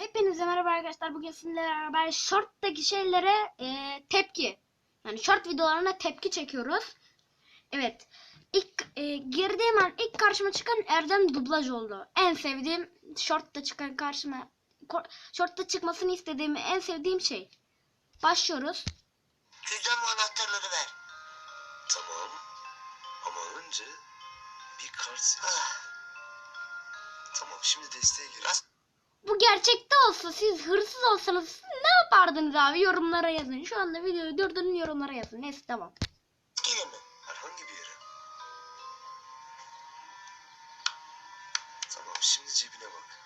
Hepinize merhaba arkadaşlar. Bugün sizinle beraber short'taki şeylere e, tepki. Yani short videolarına tepki çekiyoruz. Evet. İlk e, girdiğim an ilk karşıma çıkan Erdem dublaj oldu. En sevdiğim short'ta çıkan karşıma short'ta çıkmasını istediğim en sevdiğim şey. Başlıyoruz. Cüzdan ve anahtarları ver. Tamam. Ama önce bir kart seç. Ah, Tamam şimdi desteğe gir. Bu gerçekte olsa siz hırsız olsanız ne yapardınız abi yorumlara yazın. Şu anda videoyu durdurun yorumlara yazın. Neyse tamam. Gene mi? Herhangi bir yere. Tamam şimdi cebine bak.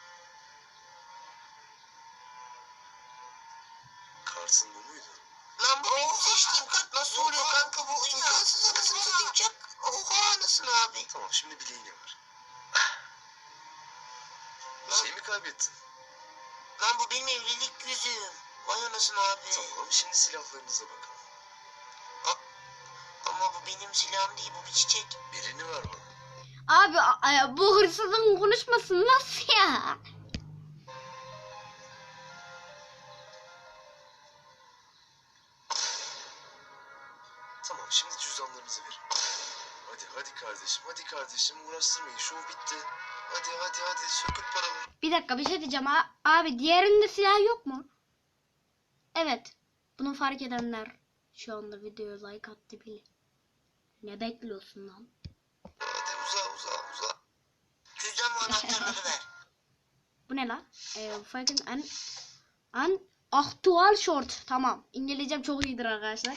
Kartın bu muydu? Lan bu benim seçtiğim kart nasıl oluyor kanka bu imkansız anasını satayım çak. Oha anasını abi. Tamam şimdi bileğine var. Kaybettin? lan bu benim evlilik yüzüğüm. Vay anasını abi. Tamam şimdi silahlarınıza bakalım. Ama bu benim silahım değil bu bir çiçek. Birini ver bana. Abi a- a- bu hırsızın konuşması nasıl ya? Tamam şimdi cüzdanlarınızı verin. Hadi hadi kardeşim hadi kardeşim uğraştırmayın şov bitti. Hadi hadi hadi söküp paraları. Bir dakika bir şey diyeceğim ha. Abi diğerinde silah yok mu? Evet. Bunu fark edenler şu anda videoya like attı bile. Ne bekliyorsun lan? Hadi uza uza uza. Cüzdan ve anahtarları ver. Bu ne lan? Ee, fucking an, an aktual short. Tamam. İngilizcem çok iyidir arkadaşlar.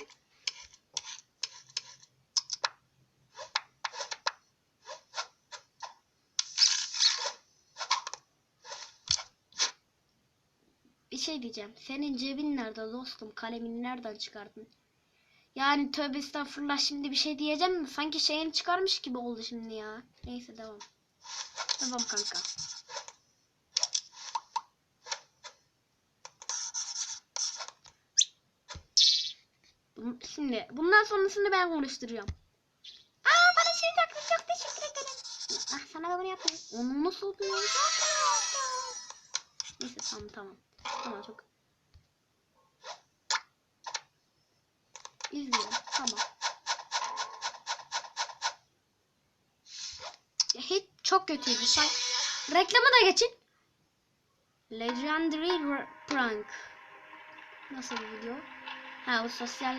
Şey diyeceğim. Senin cebin nerede dostum? Kalemini nereden çıkardın? Yani tövbe estağfurullah şimdi bir şey diyeceğim de sanki şeyini çıkarmış gibi oldu şimdi ya. Neyse devam. Devam kanka. Şimdi bundan sonrasını ben konuşturacağım. Aa bana şey taktın çok teşekkür ederim. Ah sana da bunu yapmayayım. Onu nasıl oluyor? Neyse tamam tamam. Tamam çok. İzliyorum tamam. Hiç çok kötüydü. Say Reklamı da geçin. Legendary Prank. Nasıl bir video? Ha bu sosyal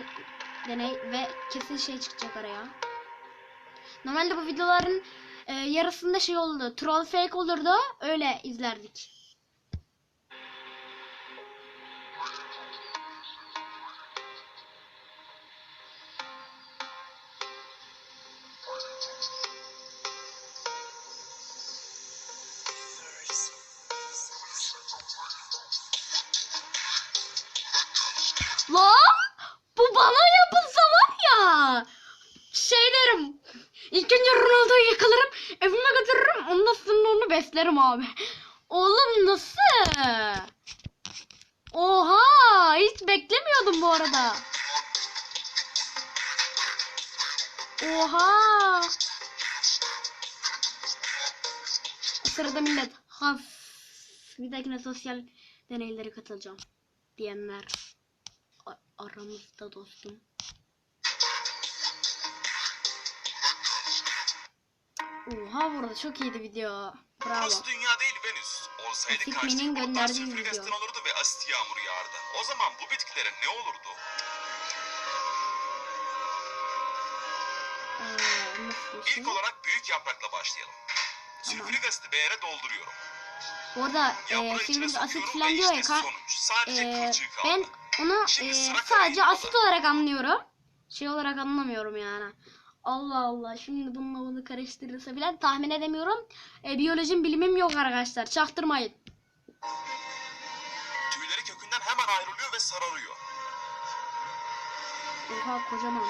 deney ve kesin şey çıkacak araya. Normalde bu videoların e, yarısında şey oldu. Troll fake olurdu. Öyle izlerdik. Götürürüm ondan sonra onu beslerim abi. Oğlum nasıl? Oha hiç beklemiyordum bu arada. Oha. Sırada millet has. Bir dahakine sosyal deneylere katılacağım diyenler a- aramızda dostum. Oha burada çok iyiydi video. Bravo. Burası dünya değil Venüs. Olsaydı Fikri'nin gönderdiği video. olurdu ve asit yağmuru yağardı. O zaman bu bitkilere ne olurdu? Ee, şey? İlk olarak büyük yaprakla başlayalım. Sülfürik asiti beğere dolduruyorum. Yaprağı e, şimdi asit falan diyor ya. işte. Sadece e, ben onu e, sadece asit olarak anlıyorum. Şey olarak anlamıyorum yani. Allah Allah şimdi bununla bunu karıştırırsa bilen tahmin edemiyorum. E, biyolojim bilimim yok arkadaşlar. Çaktırmayın. Tüyleri kökünden hemen ayrılıyor ve sararıyor. Oha kocaman.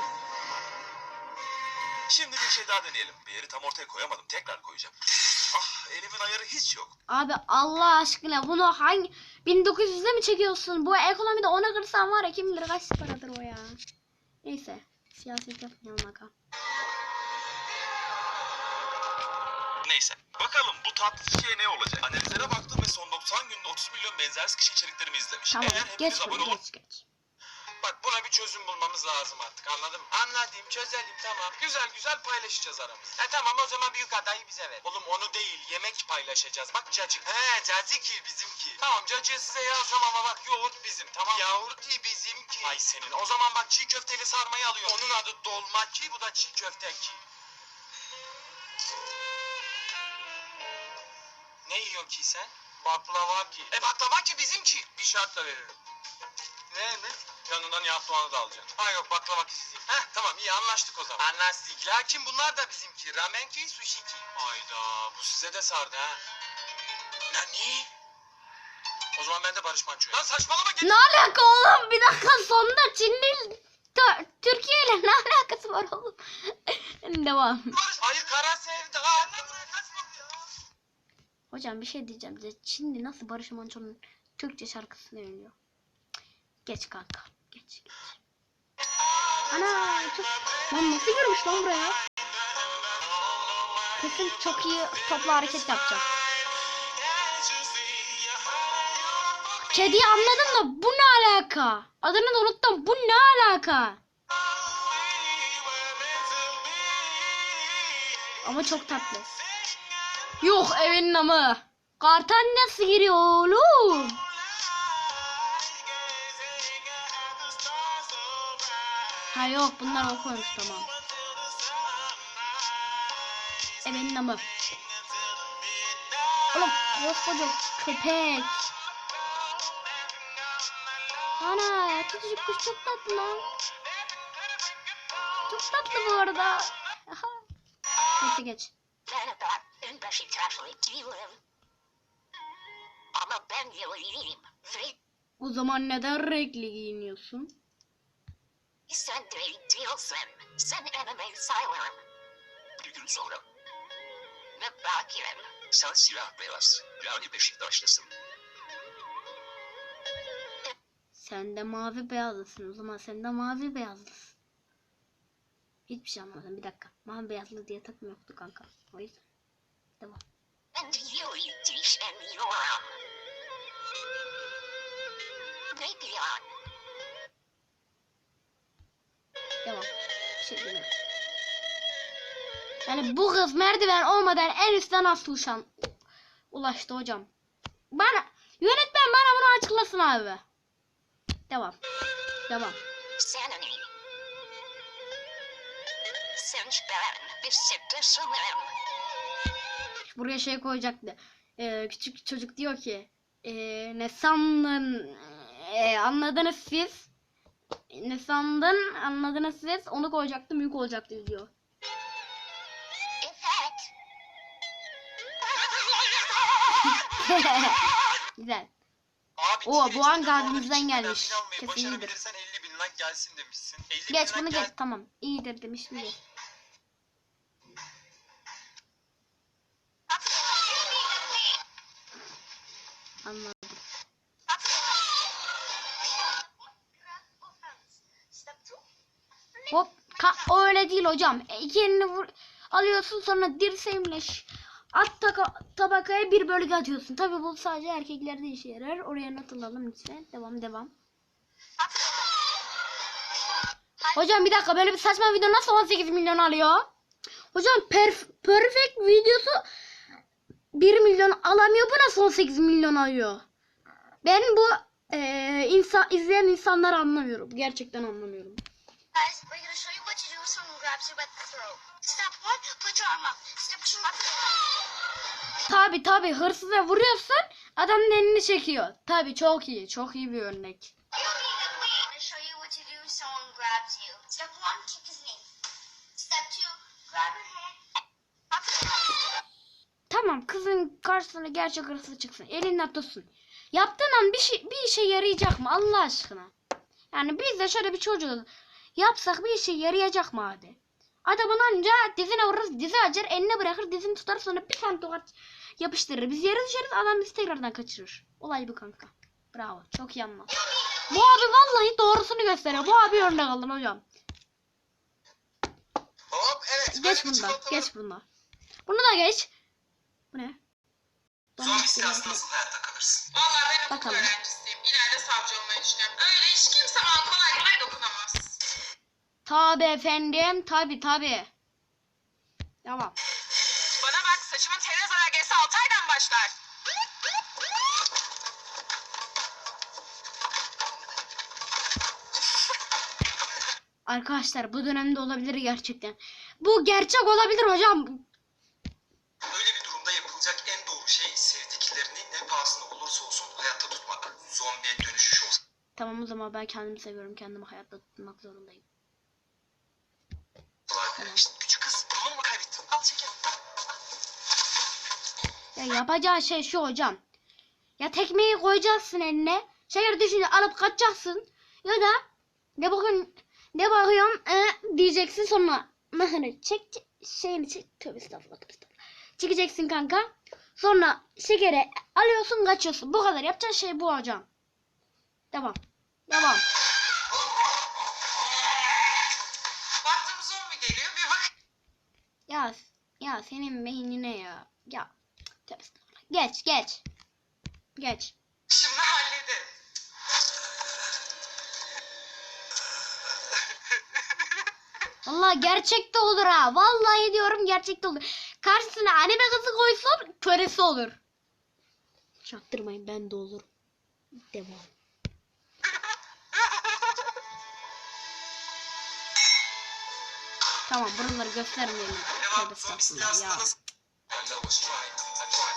Şimdi bir şey daha deneyelim. Bir yeri tam ortaya koyamadım. Tekrar koyacağım. Ah elimin ayarı hiç yok. Abi Allah aşkına bunu hangi 1900'de mi çekiyorsun? Bu ekonomide ona kırsan var ya kim bilir kaç paradır o ya. Neyse siyaset yapmayalım bakalım. Neyse. Bakalım bu tatlı şey ne olacak? Analizlere baktım ve son 90 günde 30 milyon benzersiz kişi içeriklerimi izlemiş. Tamam Eğer geç abone bunu geç geç. Bak buna bir çözüm bulmamız lazım artık anladın mı? Anladım çözelim tamam. Güzel güzel paylaşacağız aramızda. E tamam o zaman büyük adayı bize ver. Oğlum onu değil yemek paylaşacağız. Bak cacık. He cacık bizimki. Tamam cacığı size yazacağım ama bak yoğurt bizim tamam. Yoğurt bizimki. Ay senin. O zaman bak çiğ köfteli sarmayı alıyorum. Onun adı dolmaki bu da çiğ köfteki. Ne yiyorsun ki sen? Baklava ki. E baklava ki bizimki. Bir şartla veririm. Ne mi? Yanından yaptığını da alacaksın. Ha yok baklava ki sizin. Heh tamam iyi anlaştık o zaman. Anlaştık. Lakin bunlar da bizimki. Ramen ki sushi ki. Hayda bu size de sardı ha. Nani? O zaman ben de Barış Manço'ya. Lan saçmalama git. Ne alaka oğlum? Bir dakika sonunda Çinli Tü- Türkiye ile ne alakası var oğlum? Devam. Barış. Hayır kara sevdi. Ha, ne. Hocam bir şey diyeceğim size. Çinli nasıl Barış Manço'nun Türkçe şarkısını söylüyor? Geç kanka. Geç geç. Ana çok... Lan nasıl girmiş lan buraya? Kesin çok iyi toplu hareket yapacak. Kediyi anladım da bu ne alaka? Adını da unuttum. Bu ne alaka? Ama çok tatlı. Yok evin namı. Kartal nasıl giriyor oğlum? Ha yok bunlar o koymuş tamam. Evin namı. Oğlum koskoca köpek. Ana küçücük kuş çok tatlı lan. Çok tatlı bu arada. Neyse geç. Ben Beşiktaşlı değilim. Ama ben ve O zaman neden renkli giyiniyorsun? sen de değilsin. Sen anime sayılırım. Bir gün sonra Ve bakırım. sen siyah beyaz yani Beşiktaşlısın. Sen de mavi beyazlısın. O zaman sen de mavi beyazlısın. Hiçbir şey anlamadım. Bir dakika. Mavi beyazlı diye takım yoktu kanka. O yüzden. Devam. Ben de yıldırım. Ne diyorsun? Devam. Bir şey demiyorum. Yani bu kız merdiven olmadan en üstten nasıl uçan ulaştı hocam. Bana yönetmen bana bunu açıklasın abi. Devam. Devam. Ne? Sen ben bir sette sanırım. Buraya şey koyacaktı. Ee, küçük çocuk diyor ki ee, ne sandın Ee, anladınız siz ne sandın anladınız siz onu koyacaktım büyük olacaktı diyor. Evet. Güzel. Abi, Oo, bu abimizden içinden gelmiş? Kesin iyidir. Başarabilirsen 50 bin like gelsin demişsin. 50 bin Geç like bunu gel- geç tamam. İyidir demiş mi? Anladım. Hop o öyle değil hocam. E, İki vur alıyorsun sonra dirseğimle at tabakaya bir bölge atıyorsun. Tabi bu sadece erkeklerde işe yarar. Oraya not alalım lütfen. Devam devam. Hocam bir dakika böyle bir saçma video nasıl 18 milyon alıyor? Hocam perf- perfect videosu 1 milyon alamıyor. Bu nasıl 18 milyon alıyor? Ben bu eee insan izleyen insanları anlamıyorum. Gerçekten anlamıyorum. Tabi tabi hırsıza vuruyorsun adamın elini çekiyor. Tabi çok iyi çok iyi bir örnek. Step one, kick his knee. Step two, grab hand. Tamam kızın karşısına gerçek hırsız çıksın. Elinden tutsun. Yaptığın an bir şey bir işe yarayacak mı Allah aşkına? Yani biz de şöyle bir çocuğu yapsak bir işe yarayacak mı abi? Adamın anca dizine vururuz, dizi açar, eline bırakır, dizini tutar sonra bir tane tokat yapıştırır. Biz yere düşeriz, adam bizi tekrardan kaçırır. Olay bu kanka. Bravo, çok iyi anlat. Bu abi vallahi doğrusunu gösteriyor. Bu abi örnek alın hocam. Hop evet. Geç çikolatalı- geç bundan. Bunu da geç. Bu ne? Zombi Donmuş istilası gibi. nasıl hayatta kalırsın? Vallahi ben hukuk Bakalım. öğrencisiyim. İleride savcı olmayı düşünüyorum. Öyle hiç kimse bana kolay kolay dokunamaz. Tabi efendim. Tabi tabi. Tamam. Bana bak saçımın tene zarar gelse 6 aydan başlar. Arkadaşlar bu dönemde olabilir gerçekten. Bu gerçek olabilir hocam. Tamam o zaman ben kendimi seviyorum. Kendimi hayatta tutmak zorundayım. kolay. İşte küçük kız yolunu mu kaybettin? Al şeker. Ya yapacağı şey şu hocam. Ya tekmeyi koyacaksın eline. Şeker düşünce alıp kaçacaksın. Ya da ne bakın ne bakıyorum e, diyeceksin sonra mıhını çek çek- şeyini çek. Tövbe estağfurullah tövbe estağfurullah. Çekeceksin kanka. Sonra şekeri alıyorsun kaçıyorsun. Bu kadar yapacağın şey bu hocam. Devam. Devam. Baktım zombi geliyor bir bak. Ya ya senin beynine ya. Ya. Geç geç. Geç. Şimdi hallederim. Vallahi gerçekte olur ha. Vallahi diyorum gerçekte olur. Karşısına anime kızı koysun köresi olur. Çaktırmayın ben de olurum. Devam. Tamam buraları göstermeyelim. Tövbe estağfurullah ya.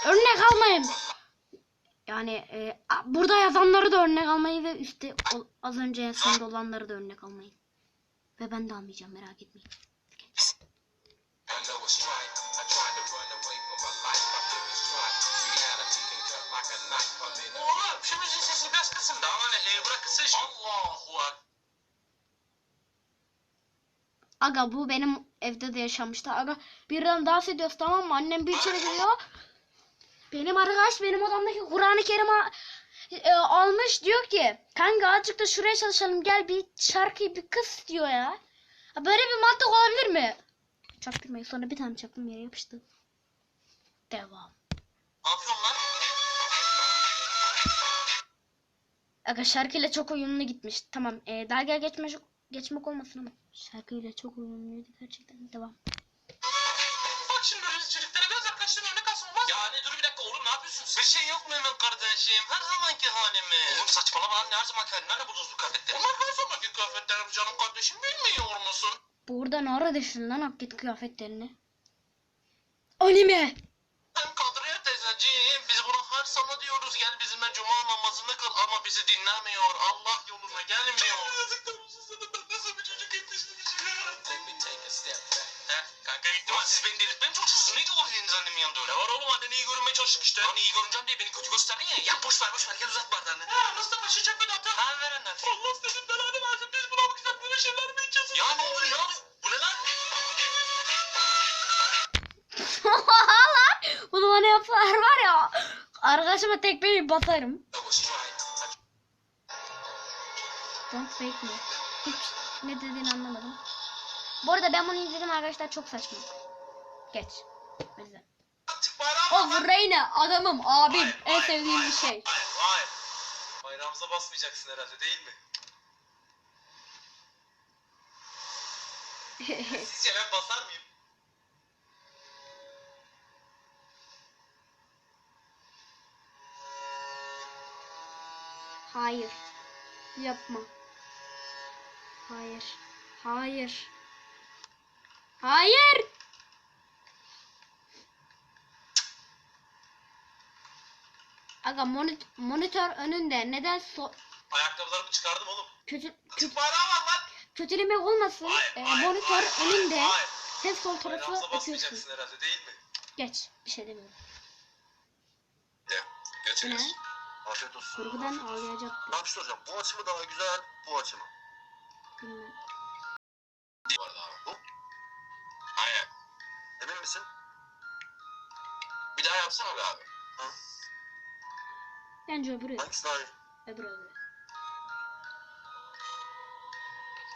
Örnek almayın. Yani e, burada yazanları da örnek almayı ve üstte o- az önce en sonda olanları da örnek almayın. Ve ben de almayacağım merak etmeyin. Oğlum müziğin sesi biraz kısın da. Ama ne e, bırakın şu. Allahu Ekber. Aga bu benim evde de yaşamıştı. Aga birden dans ediyoruz tamam mı? Annem bir içeri giriyor. Benim arkadaş benim odamdaki Kur'an-ı Kerim e, almış diyor ki kanka azıcık da şuraya çalışalım gel bir şarkıyı bir kıs diyor ya. Böyle bir mantık olabilir mi? Çaktırmayın sonra bir tane çaktım yere yapıştı. Devam. Ne yapıyorsun lan? Aga şarkıyla çok uyumlu gitmiş. Tamam e, dalga geçmek, geçmek olmasın ama. Şarkıyla çok uyumluydu gerçekten. Devam. Bak şimdi öyle çocuklara göz arkadaşların örnek alsın olmaz. Yani dur bir dakika oğlum ne yapıyorsun sen? Bir şey yok mu hemen kardeşim? Her zamanki halimiz. Oğlum saçmalama lan ne her zamanki halin? Nerede buldunuz bu kıyafetleri? Onlar her zamanki kıyafetlerim canım kardeşim bilmiyor musun? Burada ne ara düşün lan Akgit kıyafetlerini? Anime. Sen Kadriye teyzeciğim biz buna her sana diyoruz gel bizimle cuma namazını kıl ama bizi dinlemiyor. Allah yoluna gelmiyor. Yazıklar siz beni delirtmeyin çok hızlı neydi o dediğiniz annemin yanında öyle. Ne var oğlum annen iyi görünmeye çalıştık işte. Lan iyi görüneceğim diye beni kötü gösterdin ya. Ya boş ver boş ver gel uzat bardağını. Ha nasıl da başlayacak bir daha? Ha ver anlatayım. Allah senin belanı versin biz buna bakacak böyle şeyler mi içeceğiz? Ya ne oluyor ya? Bu ne lan? lan bunu bana yapsalar var ya. Arkadaşıma tekmeyi basarım. Don't fake me. Hiç ne dediğini anlamadım. Bu arada ben bunu izledim arkadaşlar çok saçma. Geç. O yüzden. Artık bayrağım var. O Reyna adamım abim Hayır, en hayır, sevdiğim hayır, bir şey. Hayır, hayır. Bayrağımıza basmayacaksın herhalde değil mi? Sizce ben basar mıyım? Hayır. Yapma. Hayır. Hayır. Hayır. Aga monit- monitör önünde neden so Ayakkabılarımı çıkardım oğlum. kötü kötü Açık bayrağım var lan. kötülemek olmasın. Hayır, Ee, hayır, monitör hayır, önünde hayır, ses sol tarafı basmayacaksın herhalde değil mi? Geç. Bir şey demiyorum. De. Götürüyoruz. Ne? Afiyet olsun. Kurgudan ağlayacaktı. Ben bir şey soracağım. Bu açı mı daha güzel, bu açı mı? Bilmem. Bu arada abi. Bu. Aynen. Emin misin? Bir daha yapsana be abi. Bence öbürü. Hangisi daha iyi? Öbürü öbürü.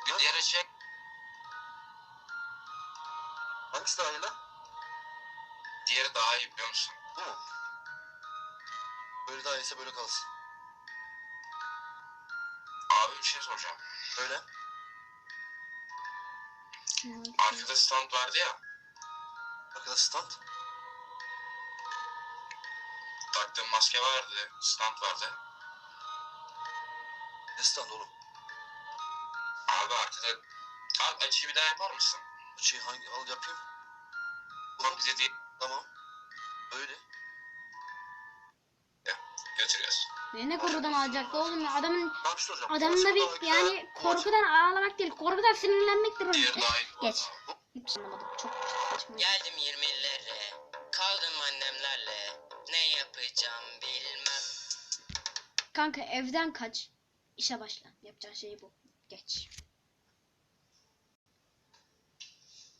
Bir diğer çek. Hangisi daha iyi lan? Diğeri daha iyi biliyor musun? Bu mu? Böyle daha iyiyse böyle kalsın. Abi bir şey soracağım. Böyle. Arkada stand vardı ya. Arkada stand. Taktığım maske vardı. Stand vardı. Ne stand oğlum? Abi arkada... Abi acıyı bir daha yapar mısın? Şey hangi al yapayım? Bunu bize değil. Tamam. Böyle. Götürüyoruz. Ne, ne korkudan alacaktı oğlum ya. Adamın bir şey adamın da bir yani korkudan ağlamak değil. Korkudan sinirlenmektir Diğer oğlum. daha iyi. Geç. Hiç anlamadım. Çok saçma. Geldim 20'lere, kaldım annemlerle. Ne yapacağım bilmem. Kanka evden kaç. İşe başla. Yapacağın şey bu. Geç.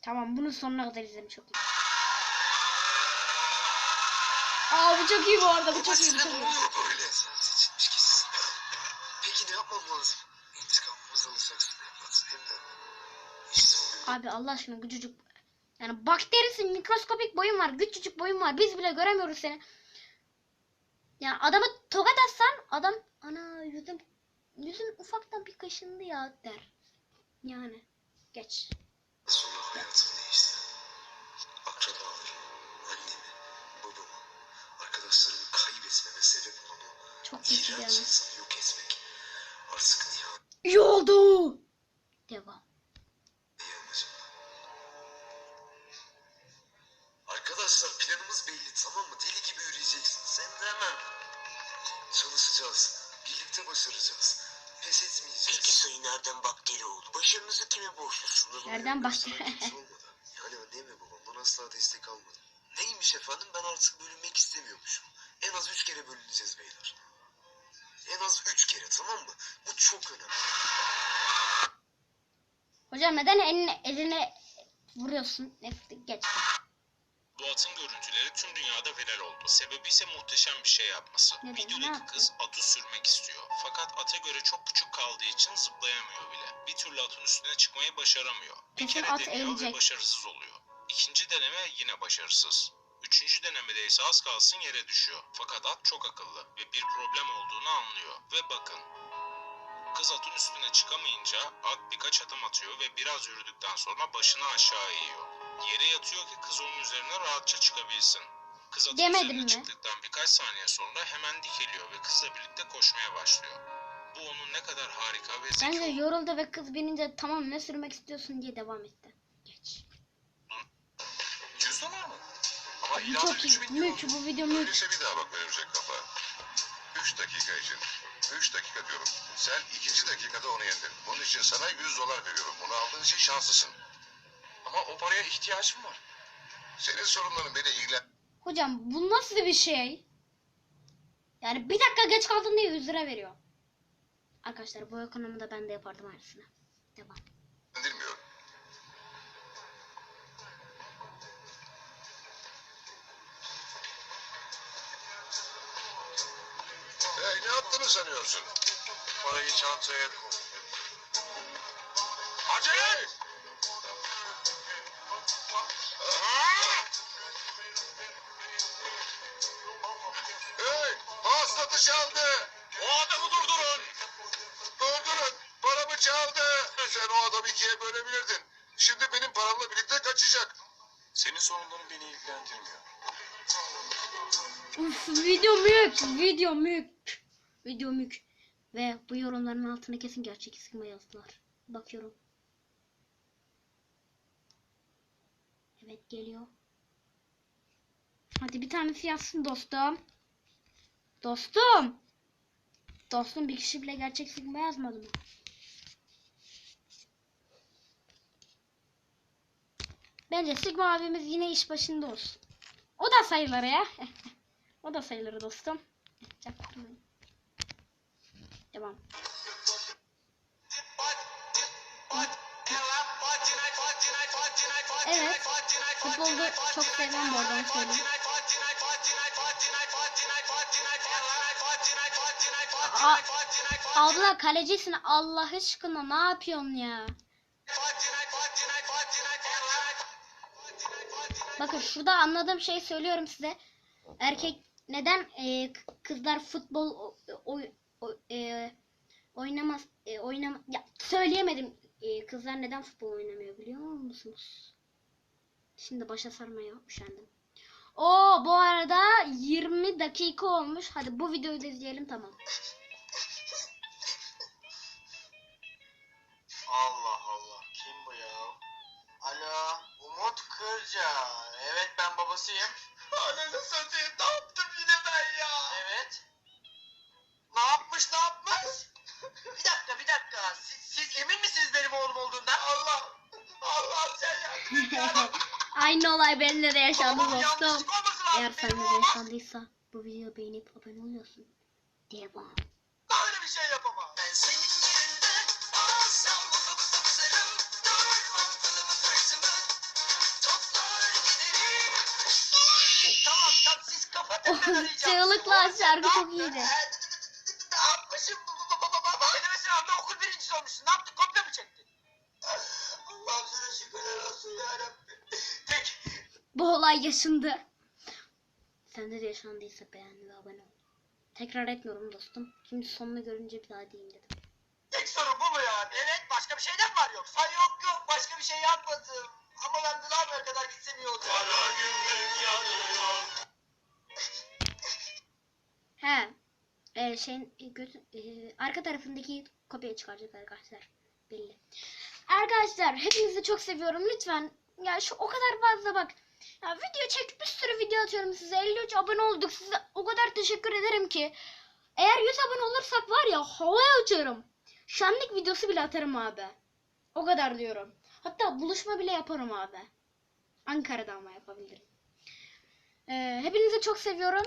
Tamam bunun sonuna kadar çok iyi. Aa bu çok iyi bu arada bu çok iyi bu çok iyi. oluyor böyle? Sen seçilmiş kişisin. Peki ne yapmam lazım? İntikamımızı alacaksın evlat. Hem de. İşte oluyor. Abi Allah aşkına küçücük yani bakterisin mikroskopik boyun var küçücük boyun var biz bile göremiyoruz seni. Yani adamı tokat atsan adam ana yüzüm yüzüm ufaktan bir kaşındı ya der. Yani geç. Sonra hayatım değişti. Akrabalarımı, annemi, babamı, arkadaşlarımı kaybetmeme sebep olan o Çok kötü yani. insanı yok etmek. Artık nihai İyi oldu. Devam. Arkadaşlar planımız belli tamam mı? Deli gibi yürüyeceksiniz. Hem de hemen. Çalışacağız. Birlikte başaracağız. Pes etmeyeceğiz. Peki Sayın Erdem Bakterioğlu, başarınızı kime borçlusunuz? Nereden baktı? Hiç olmadı. Yani annem ve babamdan asla destek almadım. Neymiş efendim ben artık bölünmek istemiyormuşum. En az üç kere bölüneceğiz beyler. En az üç kere tamam mı? Bu çok önemli. Hocam neden eline, eline vuruyorsun? Neyse geç. Bu atın görüntüleri tüm dünyada viral oldu. Sebebi ise muhteşem bir şey yapması. Ne Videodaki kız atı sürmek istiyor. Fakat ata göre çok küçük kaldığı için zıplayamıyor bile. Bir türlü atın üstüne çıkmayı başaramıyor. Bir Kesin kere at deniyor eğilecek. ve başarısız oluyor. İkinci deneme yine başarısız. Üçüncü denemede ise az kalsın yere düşüyor. Fakat at çok akıllı ve bir problem olduğunu anlıyor. Ve bakın Kız atın üstüne çıkamayınca at birkaç adım atıyor ve biraz yürüdükten sonra başını aşağı eğiyor. Yere yatıyor ki kız onun üzerine rahatça çıkabilsin. Kız atın Demedim üzerine mi? çıktıktan birkaç saniye sonra hemen dikeliyor ve kızla birlikte koşmaya başlıyor. Bu onun ne kadar harika ve zeki Bence olduğunu yoruldu ve kız binince tamam ne sürmek istiyorsun diye devam etti. Geç. Cüzdan var mı? Ama Bu ilanı çok iyi. 3000 Mük bu video mük. Öyleyse bir daha bak verecek kafa. Üç dakika için. Üç dakika diyorum. Sen ikinci dakikada onu yendin. Bunun için sana 100 dolar veriyorum. Bunu aldığın için şanslısın. Ama o paraya ihtiyacım var. Senin sorunların beni ilgilen... Hocam bu nasıl bir şey? Yani bir dakika geç kaldın diye 100 lira veriyor. Arkadaşlar bu ekonomide ben de yapardım aynısını. Devam. ilgilendirmiyor. Hey ne yaptığını sanıyorsun? Parayı çantaya koy. Hasılatı çaldı! O adamı durdurun. Durdurun! Paramı çaldı! Sen o adamı ikiye bölebilirdin. Şimdi benim paramla birlikte kaçacak. Senin sorunların beni ilgilendirmiyor. Uf video mük. Video mük. Video mük. Ve bu yorumların altına kesin gerçek isim yazdılar. Bakıyorum. Evet geliyor. Hadi bir tanesi yazsın dostum. Dostum. Dostum bir kişi bile gerçek sigma yazmadı mı? Bence Sigma abimiz yine iş başında olsun. O da sayılır ya. o da sayılır dostum. Çaktırmayın. Devam. Evet. Futbolda çok sevmem bu söyleyeyim. Abla kalecisin Allah aşkına ne yapıyorsun ya? Bakın şurada anladığım şeyi söylüyorum size. erkek neden e, kızlar futbol o, o, o- e, oynamaz e, oynam ya söyleyemedim E, kızlar neden futbol oynamıyor biliyor musunuz? Şimdi başa sarmaya üşendim. Oo bu arada 20 dakika olmuş. Hadi bu videoyu da izleyelim tamam. Allah Allah. Kim bu ya? Alo. Umut Kırca. Evet ben babasıyım. Ananı satayım. Ne yaptım yine ben ya? Evet. Ne yapmış ne yapmış? bir dakika bir dakika. Siz, siz emin misiniz benim oğlum olduğundan? Allah. Allah sen ya. Aynı olay benimle de yaşandı Babamın dostum. yanlışlık olması lazım. Eğer Benim sende de oğlum yaşandıysa bu videoyu beğenip abone oluyorsun. Devam. Böyle bir şey yapamam. Çığlıklar şarkı çok iyiydi. yaptın? Ne yapmışım? Deneme sınavında okul birincisi olmuşsun. Ne yaptın? Kopya mı çektin? Allah'ım sana şükürler olsun yarabbim. Peki. Bu olay yaşandı. Sende de yaşandıysa beğen ve abone ol. Tekrar etmiyorum dostum. Şimdi sonunu görünce bir daha diyeyim dedim. Tek sorun bu mu yani? Evet başka bir şeyden var yoksa? Yok yok başka bir şey yapmadım. Ama ben de kadar gitsem iyi olacak. Kara gümrük yanıyor. He. E, şeyin e, götü, e, arka tarafındaki kopya çıkaracak arkadaşlar. Belli. Arkadaşlar hepinizi çok seviyorum. Lütfen ya şu o kadar fazla bak. Ya video çekip bir sürü video atıyorum size. 53 abone olduk. Size o kadar teşekkür ederim ki. Eğer 100 abone olursak var ya havaya uçarım. Şenlik videosu bile atarım abi. O kadar diyorum. Hatta buluşma bile yaparım abi. Ankara'da ama yapabilirim. Ee, hepinizi çok seviyorum.